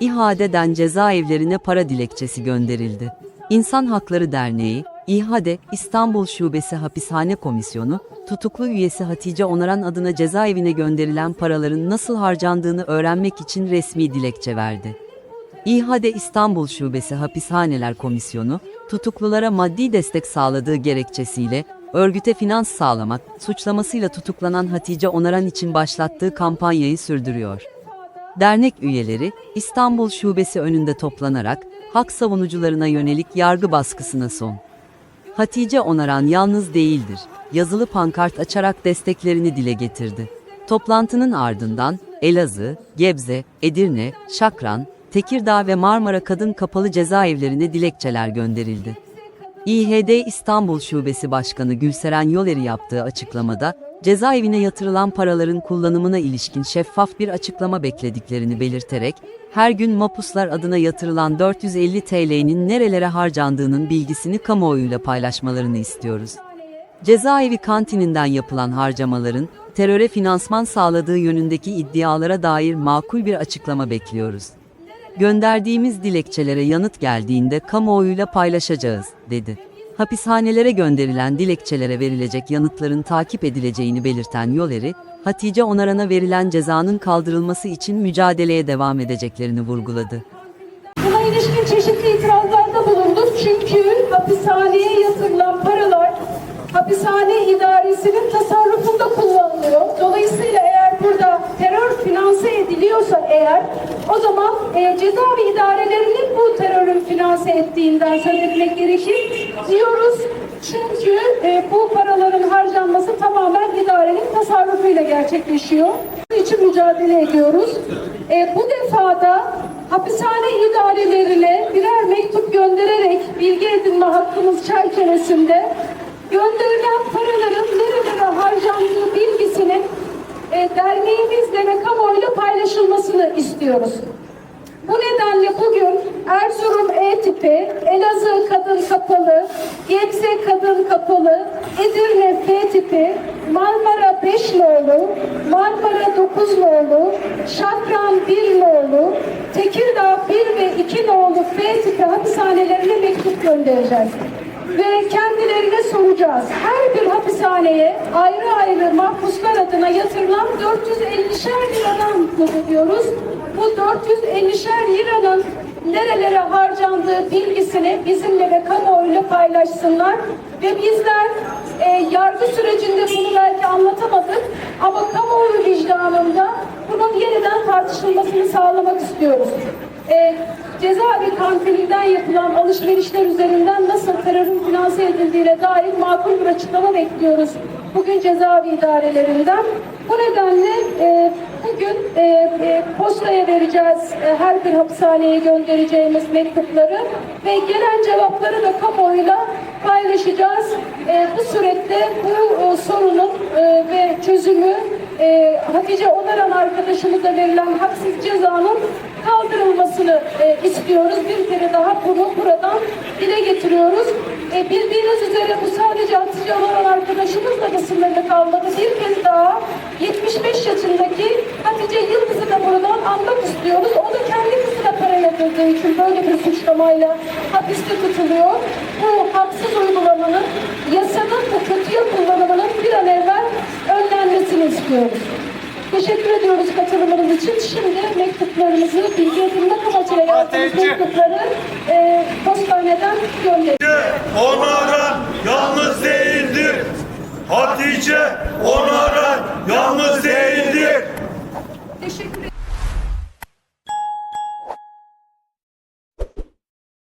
İHA'den cezaevlerine para dilekçesi gönderildi. İnsan Hakları Derneği, İHA'de İstanbul Şubesi Hapishane Komisyonu, tutuklu üyesi Hatice Onaran adına cezaevine gönderilen paraların nasıl harcandığını öğrenmek için resmi dilekçe verdi. İHA'de İstanbul Şubesi Hapishaneler Komisyonu, tutuklulara maddi destek sağladığı gerekçesiyle, örgüte finans sağlamak, suçlamasıyla tutuklanan Hatice Onaran için başlattığı kampanyayı sürdürüyor. Dernek üyeleri, İstanbul Şubesi önünde toplanarak, hak savunucularına yönelik yargı baskısına son. Hatice Onaran yalnız değildir. Yazılı pankart açarak desteklerini dile getirdi. Toplantının ardından Elazığ, Gebze, Edirne, Şakran, Tekirdağ ve Marmara Kadın Kapalı Cezaevlerine dilekçeler gönderildi. İHD İstanbul Şubesi Başkanı Gülseren Yoleri yaptığı açıklamada, cezaevine yatırılan paraların kullanımına ilişkin şeffaf bir açıklama beklediklerini belirterek, her gün mapuslar adına yatırılan 450 TL'nin nerelere harcandığının bilgisini kamuoyuyla paylaşmalarını istiyoruz. Cezaevi kantininden yapılan harcamaların teröre finansman sağladığı yönündeki iddialara dair makul bir açıklama bekliyoruz. Gönderdiğimiz dilekçelere yanıt geldiğinde kamuoyuyla paylaşacağız, dedi. Hapishanelere gönderilen dilekçelere verilecek yanıtların takip edileceğini belirten Yoleri, Hatice Onaran'a verilen cezanın kaldırılması için mücadeleye devam edeceklerini vurguladı. Buna ilişkin çeşitli itirazlarda bulunduk çünkü hapishaneye yatırılan paralar hapishane idaresinin tasarrufunda kullanılıyor. Dolayısıyla finanse ediliyorsa eğer o zaman e, cezaevi idarelerinin bu terörün finanse ettiğinden söz etmek gerekir diyoruz. Çünkü e, bu paraların harcanması tamamen idarenin tasarrufuyla gerçekleşiyor. Bunun için mücadele ediyoruz. E, bu defada hapishane idarelerine birer mektup göndererek bilgi edinme hakkımız çerçevesinde gönderilen paraların nerelere harcandığı bilgisinin e, derneğimizle ve kamuoyuyla paylaşılmasını istiyoruz. Bu nedenle bugün Erzurum E tipi, Elazığ Kadın Kapalı, Gebze Kadın Kapalı, Edirne F tipi, Marmara 5 nolu, Marmara 9 nolu, Şakran 1 nolu, Tekirdağ 1 ve 2 nolu F tipi hapishanelerine mektup göndereceğiz ve kendilerine soracağız. Her bir hapishaneye ayrı ayrı mahpuslar adına yatırılan 450'şer liradan bahsediyoruz. Bu 450'şer liranın nerelere harcandığı bilgisini bizimle ve kamuoyuyla paylaşsınlar. Ve bizler e, yargı sürecinde bunu belki anlatamadık ama kamuoyu vicdanında bunun yeniden tartışılmasını sağlamak istiyoruz e, cezaevi kantininden yapılan alışverişler üzerinden nasıl terörün finanse edildiğine dair makul bir açıklama bekliyoruz bugün cezaevi idarelerinden. Bu nedenle e, bugün e, e, postaya vereceğiz e, her bir hapishaneye göndereceğimiz mektupları ve gelen cevapları da kamuoyuyla paylaşacağız. E, bu surette bu e, sorunun e, ve çözümü e, Hatice Onaran arkadaşımıza verilen haksız cezanın kaldırılmasını e, istiyoruz. Bir kere daha bunu buradan dile getiriyoruz. E, bildiğiniz üzere bu sadece Hatice Onaran arkadaşımızla sınırlı kalmadı. Bir kez daha 75 yaşındaki Hatice Yıldız'ı da buradan anmak istiyoruz. O da kendi kızına para yatırdığı için böyle bir suçlamayla hapiste tutuluyor. Bu haksız uygulamanın, yasanın bu kötüye kullanımının bir an evvel önlenmesini istiyoruz. Teşekkür ediyoruz katılımınız için. Şimdi mektuplarımızı bilgi edinmek amacıyla yazdığımız Hatice. mektupları e, postaneden gönderiyoruz. Değildir. Hatice onaran